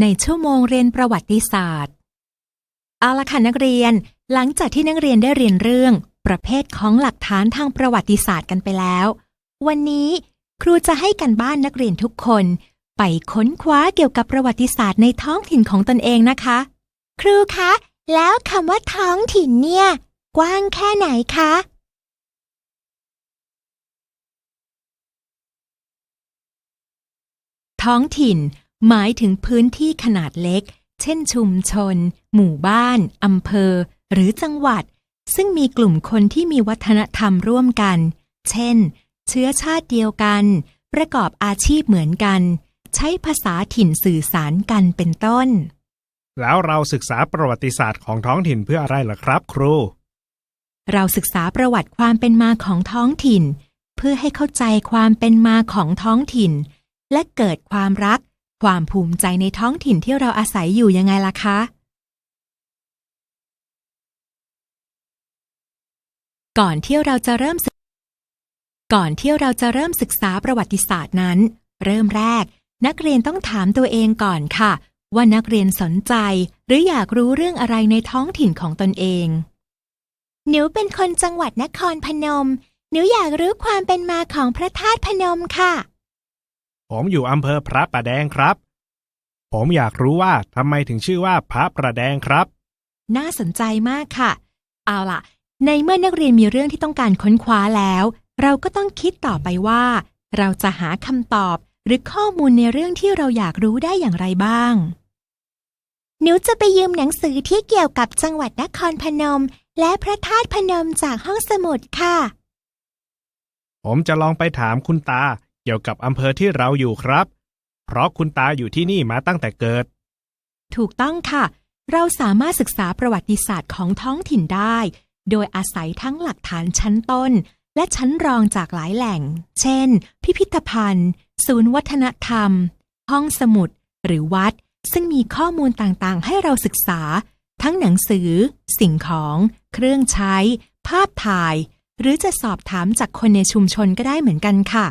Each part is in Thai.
ในชั่วโมงเรียนประวัติศาสตร์ เอาละค่ะนักเรียน หลังจากที่นักเรียนได้เรียนเรื่อง ประเภทของหลักฐานทางประวัติศาสตร์กันไปแล้ว วันนี้ครูจะให้กันบ้านนักเรียนทุกคน ไปค้นคว้าเกี่ยวกับประวัติศาสตร์ในท้องถิ่นของตนเองนะคะ ครูคะ แล้วคำว่าท้องถิ่นเนี่ย กว้างแค่ไหนคะท้องถิ่น หมายถึงพื้นที่ขนาดเล็ก เช่นชุมชน หมู่บ้านอำเภอ หรือจังหวัด ซึ่งมีกลุ่มคนที่มีวัฒนธรรมร่วมกัน เช่น เชื้อชาติเดียวกัน ประกอบอาชีพเหมือนกัน ใช้ภาษาถิ่นสื่อสารกันเป็นต้น แล้วเราศึกษาประวัติศาสตร์ของท้องถิ่นเพื่ออะไรล่ะครับ ครู เราศึกษาประวัติความเป็นมาของท้องถิ่น เพื่อให้เข้าใจความเป็นมาของท้องถิ่น และเกิดความรัก ความภูมิใจในท้องถิ่นที่เราอาศัยอยู่ยังไงล่ะคะ ก่อนที่เราจะเริ่มกก่อนที่เราจะเริ่มศึกษาประวัติศาสตร์นั้น เริ่มแรก นักเรียนต้องถามตัวเองก่อนค่ะ ว่านักเรียนสนใจ หรืออยากรู้เรื่องอะไรในท้องถิ่นของตนเอง หนูเป็นคนจังหวัดนครพนม หนูอยากรู้ความเป็นมาของพระธาตุพนมค่ะ ผมอยู่อำเภอพระประแดงครับ ผมอยากรู้ว่าทำไมถึงชื่อว่าพระประแดงครับ น่าสนใจมากค่ะ เอาล่ะ ในเมื่อนักเรียนมีเรื่องที่ต้องการค้นคว้าแล้ว เราก็ต้องคิดต่อไปว่า เราจะหาคำตอบหรือข้อมูลในเรื่องที่เราอยากรู้ได้อย่างไรบ้าง หนูจะไปยืมหนังสือที่เกี่ยวกับจังหวัดนครพนม และพระธาตุพนมจากห้องสมุดค่ะ ผมจะลองไปถามคุณตา เกี่ยวกับอำเภอที่เราอยู่ครับ เพราะคุณตาอยู่ที่นี่มาตั้งแต่เกิด ถูกต้องค่ะ เราสามารถศึกษาประวัติศาสตร์ของท้องถิ่นได้ โดยอาศัยทั้งหลักฐานชั้นต้น และชั้นรองจากหลายแหล่ง เช่น พิพิธภัณฑ์ ศูนย์วัฒนธรรม ห้องสมุด หรือวัด ซึ่งมีข้อมูลต่างๆ ให้เราศึกษา ทั้งหนังสือ สิ่งของ เครื่องใช้ ภาพถ่าย หรือจะสอบถามจากคนในชุมชนก็ได้เหมือนกันค่ะ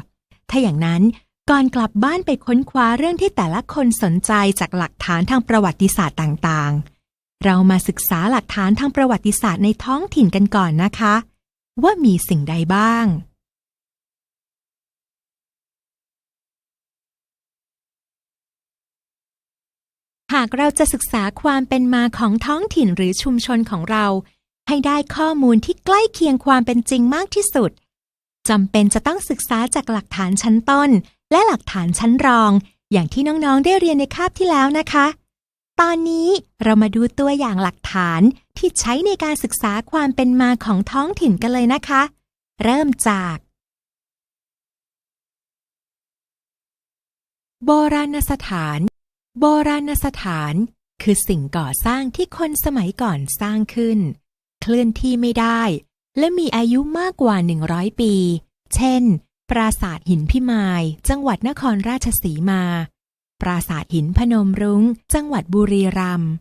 ถ้าอย่างนั้นก่อนกลับบ้านไปค้นคว้าเรื่องที่แต่ละคนสนใจจากหลักฐานทางประวัติศาสตร์ต่างๆ เรามาศึกษาหลักฐานทางประวัติศาสตร์ในท้องถิ่นกันก่อนนะคะ ว่ามีสิ่งใดบ้าง หากเราจะศึกษาความเป็นมาของท้องถิ่นหรือชุมชนของเรา ให้ได้ข้อมูลที่ใกล้เคียงความเป็นจริงมากที่สุด จำเป็นจะต้องศึกษาจากหลักฐานชั้นต้น และหลักฐานชั้นรอง อย่างที่น้องๆได้เรียนในคาบที่แล้วนะคะ ตอนนี้เรามาดูตัวอย่างหลักฐานที่ใช้ในการศึกษาความเป็นมาของท้องถิ่นกันเลยนะคะ เริ่มจาก โบราณสถาน โบราณสถาน คือสิ่งก่อสร้างที่คนสมัยก่อนสร้างขึ้น เคลื่อนที่ไม่ได้ และมีอายุมากกว่า 100 ปี เช่น ปราสาทหินพิมาย จังหวัดนครราชสีมา ปราสาทหินพนมรุง้ง จังหวัดบุรีรัมย์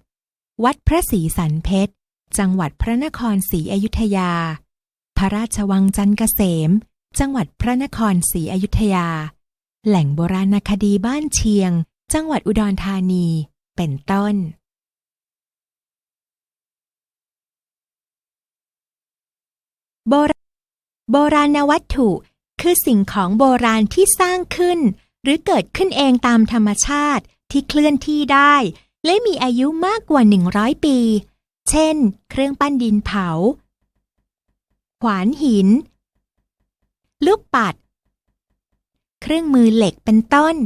วัดพระศรีสันเพชร จังหวัดพระนครศรีอยุธยา พระราชวังจันทร์เกษม จังหวัดพระนครศรีอยุธยา แหล่งโบราณคดีบ้านเชียง จังหวัดอุดรธานี เป็นต้น โบราณโบราณวัตถุ คือสิ่งของโบราณที่สร้างขึ้น หรือเกิดขึ้นเองตามธรรมชาติที่เคลื่อนที่ได้ และมีอายุมากกว่า 100 ปี เช่น เครื่องปั้นดินเผา ขวานหิน ลูกปัด เครื่องมือเหล็กเป็นต้น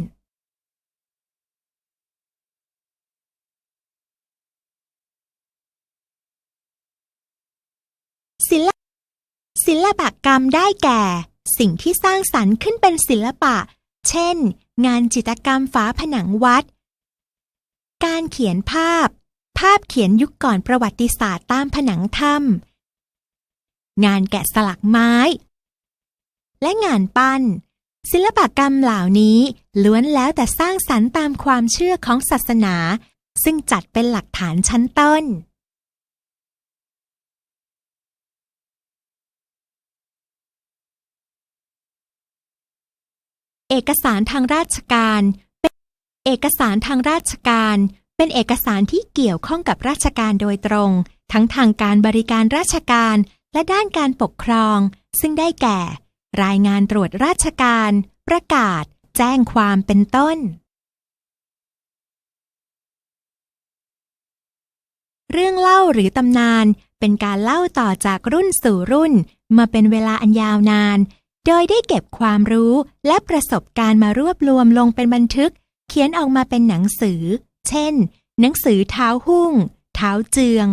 ศิลป ศิลปกรรมได้แก่ สิ่งที่สร้างสรรค์ขึ้นเป็นศิลปะ เช่น งานจิตรกรรมฝาผนังวัด การเขียนภาพ ภาพเขียนยุคก่อนประวัติศาสตร์ตามผนังถ้ำงานแกะสลักไม้ และงานปั้น ศิลปกรรมเหล่านี้ล้วนแล้วแต่สร้างสรรค์ตามความเชื่อของศาสนา ซึ่งจัดเป็นหลักฐานชั้นต้น เอกสารทางราชการ เป็นเอกสารทางราชการ เป็นเอกสารที่เกี่ยวข้องกับราชการโดยตรง ทั้งทางการบริการราชการ และด้านการปกครอง ซึ่งได้แก่ รายงานตรวจราชการ ประกาศ แจ้งความเป็นต้น เรื่องเล่าหรือตำนานเป็นการเล่าต่อจากรุ่นสู่รุ่น มาเป็นเวลาอันยาวนาน โดยได้เก็บความรู้และประสบการณ์มารวบรวมลงเป็นบันทึก เขียนออกมาเป็นหนังสือ เช่น หนังสือเท้าหุ้ง เท้าเจือง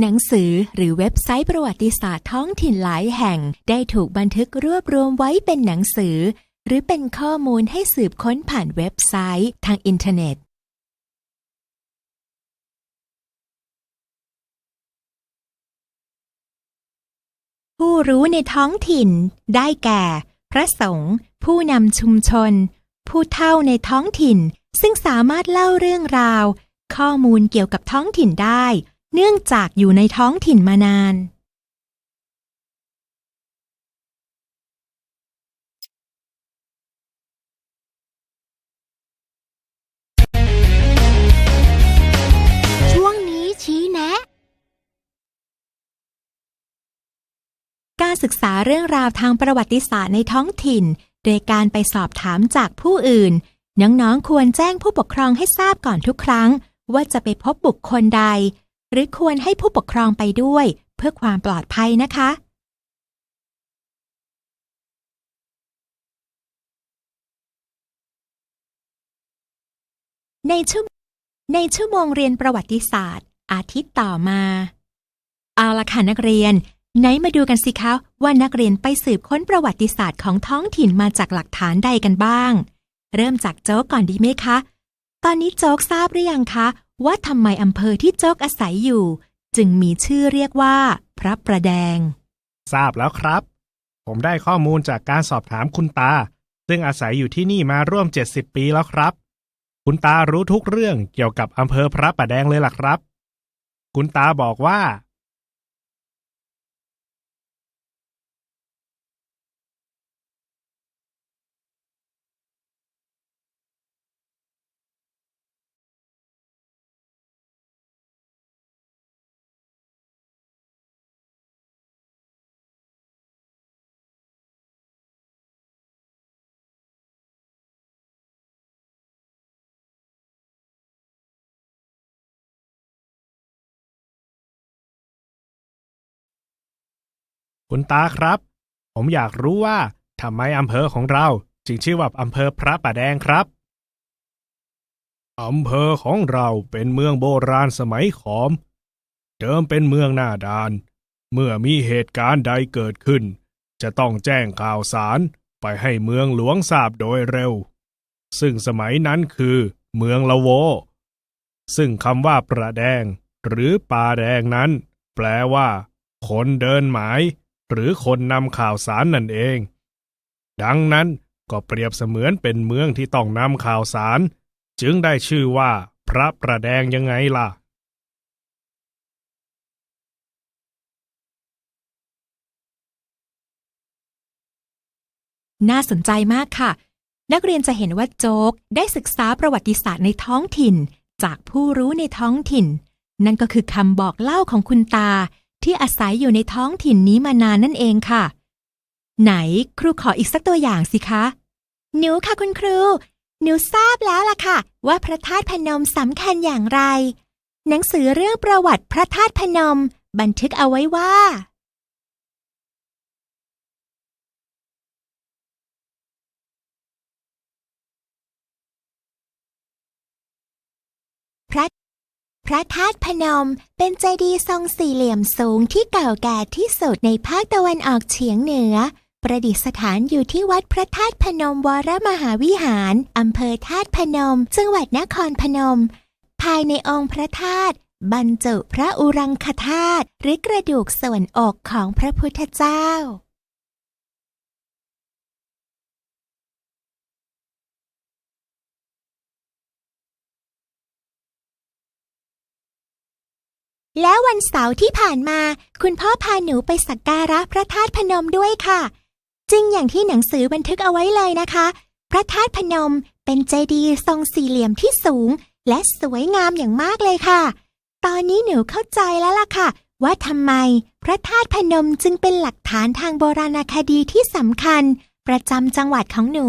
หนังสือหรือเว็บไซต์ประวัติศาสตร์ท้องถิ่นหลายแห่ง ได้ถูกบันทึกรวบรวมไว้เป็นหนังสือ หรือเป็นข้อมูลให้สืบค้นผ่านเว็บไซต์ทางอินเทอร์เน็ต ผู้รู้ในท้องถิ่น ได้แก่ พระสงฆ์ผู้นำชุมชน ผู้เฒ่าในท้องถิ่น ซึ่งสามารถเล่าเรื่องราว ข้อมูลเกี่ยวกับท้องถิ่นได้ เนื่องจากอยู่ในท้องถิ่นมานาน ช่วงนี้ชี้แนะ การศึกษาเรื่องราวทางประวัติศาสตร์ในท้องถิ่น โดยการไปสอบถามจากผู้อื่น น้องๆควรแจ้งผู้ปกครองให้ทราบก่อนทุกครั้ง ว่าจะไปพบบุคคลใด หรือควรให้ผู้ปกครองไปด้วย เพื่อความปลอดภัยนะคะ ในชั่วในชั่วโมงเรียนประวัติศาสตร์ อาทิตย์ต่อมา เอาละค่ะนักเรียน ไหนมาดูกันสิคะว่านักเรียนไปสืบค้นประวัติศาสตร์ของท้องถิ่นมาจากหลักฐานใดกันบ้าง เริ่มจากโจ๊กก่อนดีไหมคะ ตอนนี้โจ๊กทราบหรือยังคะ ว่าทำไมอำเภอที่โจ๊กอาศัยอยู่ จึงมีชื่อเรียกว่า พระประแดง ทราบแล้วครับ ผมได้ข้อมูลจากการสอบถามคุณตา ซึ่งอาศัยอยู่ที่นี่มาร่วม 70 ปีแล้วครับ คุณตารู้ทุกเรื่องเกี่ยวกับอำเภอพระประแดงเลยล่ะครับ คุณตาบอกว่า คุณตาครับ ผมอยากรู้ว่าทำไมอำเภอของเราจึงชื่อว่าอำเภอพระประแดงครับอำเภอของเราเป็นเมืองโบราณสมัยขอม เดิมเป็นเมืองหน้าด่าน เมื่อมีเหตุการณ์ใดเกิดขึ้น จะต้องแจ้งข่าวสารไปให้เมืองหลวงทราบโดยเร็ว ซึ่งสมัยนั้นคือเมืองละโว ซึ่งคำว่าประแดง หรือป่าแดงนั้น แปลว่า คนเดินหมาย หรือคนนำข่าวสารนั่นเอง ดังนั้นก็เปรียบเสมือนเป็นเมืองที่ต้องนำข่าวสาร จึงได้ชื่อว่าพระประแดงยังไงล่ะน่าสนใจมากค่ะ นักเรียนจะเห็นว่าโจ๊กได้ศึกษาประวัติศาสตร์ในท้องถิ่น จากผู้รู้ในท้องถิ่น นั่นก็คือคำบอกเล่าของคุณตา ที่อาศัยอยู่ในท้องถิ่นนี้มานานนั่นเองค่ะ ไหนครูขออีกสักตัวอย่างสิคะ หนูค่ะคุณครู หนูทราบแล้วล่ะค่ะ ว่าพระธาตุพนมสำคัญอย่างไร หนังสือเรื่องประวัติพระธาตุพนม บันทึกเอาไว้ว่า พระธาตุพนมเป็นเจดีย์ทรงสี่เหลี่ยมสูงที่เก่าแก่ที่สุดในภาคตะวันออกเฉียงเหนือ ประดิษฐานอยู่ที่วัดพระธาตุพนมวรมหาวิหาร อำเภอธาตุพนม จังหวัดนครพนม ภายในองค์พระธาตุบรรจุพระอุรังคธาตุหรือกระดูกส่วนอกของพระพุทธเจ้า แล้ววันเสาร์ที่ผ่านมา คุณพ่อพาหนูไปสักการะพระธาตุพนมด้วยค่ะ จริงอย่างที่หนังสือบันทึกเอาไว้เลยนะคะ พระธาตุพนมเป็นเจดีย์ทรงสี่เหลี่ยมที่สูง และสวยงามอย่างมากเลยค่ะ ตอนนี้หนูเข้าใจแล้วล่ะค่ะ ว่าทำไมพระธาตุพนมจึงเป็นหลักฐานทางโบราณคดีที่สำคัญ ประจำจังหวัดของหนู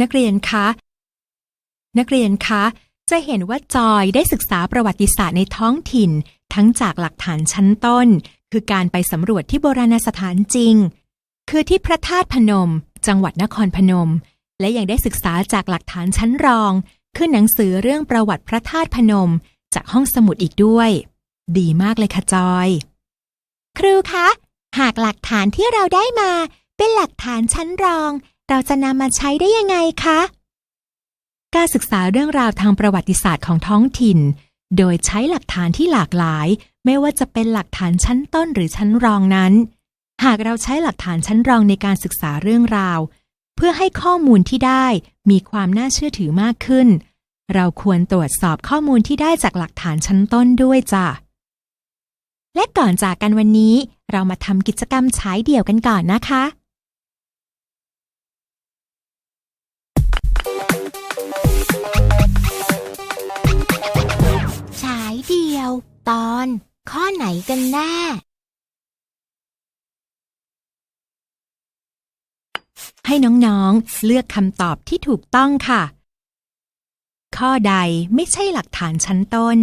นักเรียนคะ นักเรียนคะ จะเห็นว่าจอยได้ศึกษาประวัติศาสตร์ในท้องถิ่น ทั้งจากหลักฐานชั้นต้น คือการไปสำรวจที่โบราณสถานจริง คือที่พระธาตุพนม จังหวัดนครพนม และยังได้ศึกษาจากหลักฐานชั้นรอง คือหนังสือเรื่องประวัติพระธาตุพนม จากห้องสมุดอีกด้วย ดีมากเลยค่ะจอย ครูคะ หากหลักฐานที่เราได้มาเป็นหลักฐานชั้นรอง เราจะนำมาใช้ได้ยังไงคะ การศึกษาเรื่องราวทางประวัติศาสตร์ของท้องถิ่น โดยใช้หลักฐานที่หลากหลาย ไม่ว่าจะเป็นหลักฐานชั้นต้นหรือชั้นรองนั้น หากเราใช้หลักฐานชั้นรองในการศึกษาเรื่องราว เพื่อให้ข้อมูลที่ได้มีความน่าเชื่อถือมากขึ้น เราควรตรวจสอบข้อมูลที่ได้จากหลักฐานชั้นต้นด้วยจ้ะและก่อนจากกันวันนี้ เรามาทำกิจกรรมฉายเดี่ยวกันก่อนนะคะ เดี่ยว ตอน ข้อไหนกันแน่ ให้น้องๆ เลือกคำตอบที่ถูกต้องค่ะ ข้อใดไม่ใช่หลักฐานชั้นต้น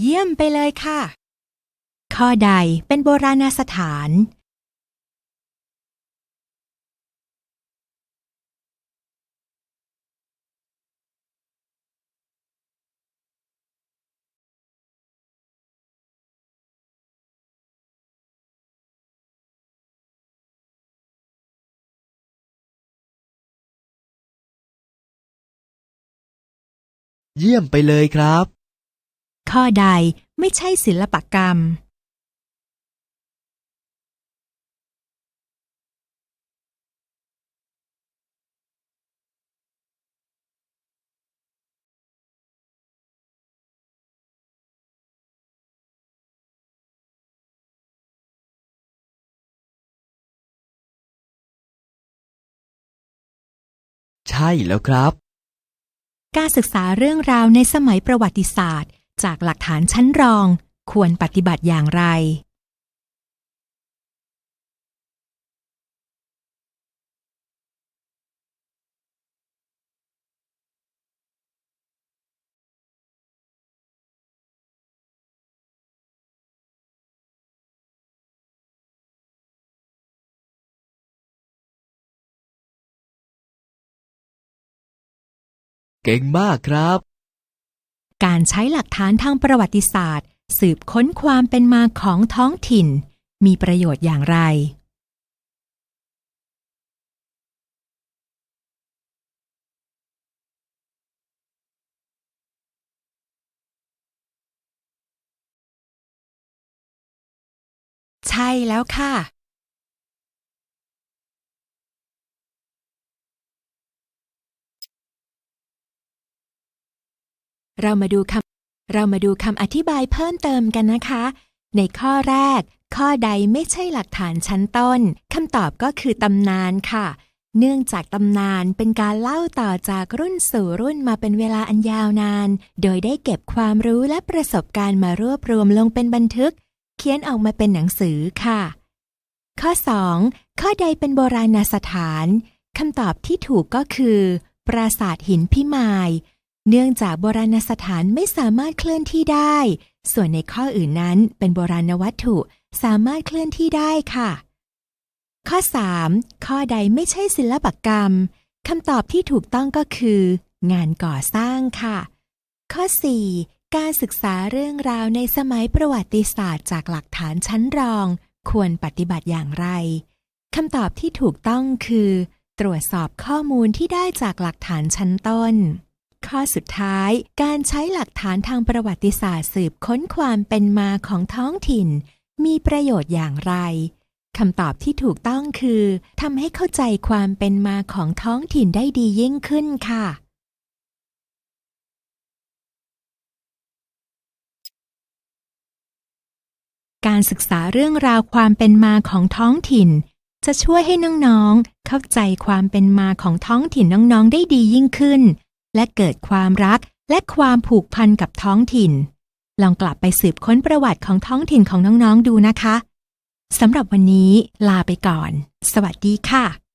เยี่ยมไปเลยค่ะ ข้อใดเป็นโบราณสถาน เยี่ยมไปเลยครับ ข้อใดไม่ใช่ศิลปกรรม ใช่แล้วครับ การศึกษาเรื่องราวในสมัยประวัติศาสตร์ จากหลักฐานชั้นรองควรปฏิบัติอย่างไร เก่งมากครับ การใช้หลักฐานทางประวัติศาสตร์ สืบค้นความเป็นมาของท้องถิ่น มีประโยชน์อย่างไร ใช่แล้วค่ะ เรามาดูคำเรามาดูคำอธิบายเพิ่มเติมกันนะคะ ในข้อแรก ข้อใดไม่ใช่หลักฐานชั้นต้นคำตอบก็คือตำนานค่ะ เนื่องจากตำนานเป็นการเล่าต่อจากรุ่นสู่รุ่นมาเป็นเวลาอันยาวนาน โดยได้เก็บความรู้และประสบการณ์มารวบรวมลงเป็นบันทึก เขียนออกมาเป็นหนังสือค่ะ ข้อ 2 ข้อใดเป็นโบราณสถานคำตอบที่ถูกก็คือ ปราสาทหินพิมาย เนื่องจากโบราณสถานไม่สามารถเคลื่อนที่ได้ ส่วนในข้ออื่นนั้นเป็นโบราณวัตถุสามารถเคลื่อนที่ได้ค่ะ ข้อ 3 ข้อใดไม่ใช่ศิลปกรรมคำตอบที่ถูกต้องก็คือ งานก่อสร้างค่ะ ข้อ 4. การศึกษาเรื่องราวในสมัยประวัติศาสตร์จากหลักฐานชั้นรอง ควรปฏิบัติอย่างไรคำตอบที่ถูกต้องคือ ตรวจสอบข้อมูลที่ได้จากหลักฐานชั้นต้น ข้อสุดท้าย การใช้หลักฐานทางประวัติศาสตร์สืบค้นความเป็นมาของท้องถิ่น มีประโยชน์อย่างไรคำตอบที่ถูกต้องคือทำให้เข้าใจความเป็นมาของท้องถิ่นได้ดียิ่งขึ้นค่ะ การศึกษาเรื่องราวความเป็นมาของท้องถิ่น จะช่วยให้น้องๆ เข้าใจความเป็นมาของท้องถิ่นน้องๆ ได้ดียิ่งขึ้น และเกิดความรักและความผูกพันกับท้องถิ่น ลองกลับไปสืบค้นประวัติของท้องถิ่นของน้องๆดูนะคะสำหรับวันนี้ลาไปก่อน สวัสดีค่ะ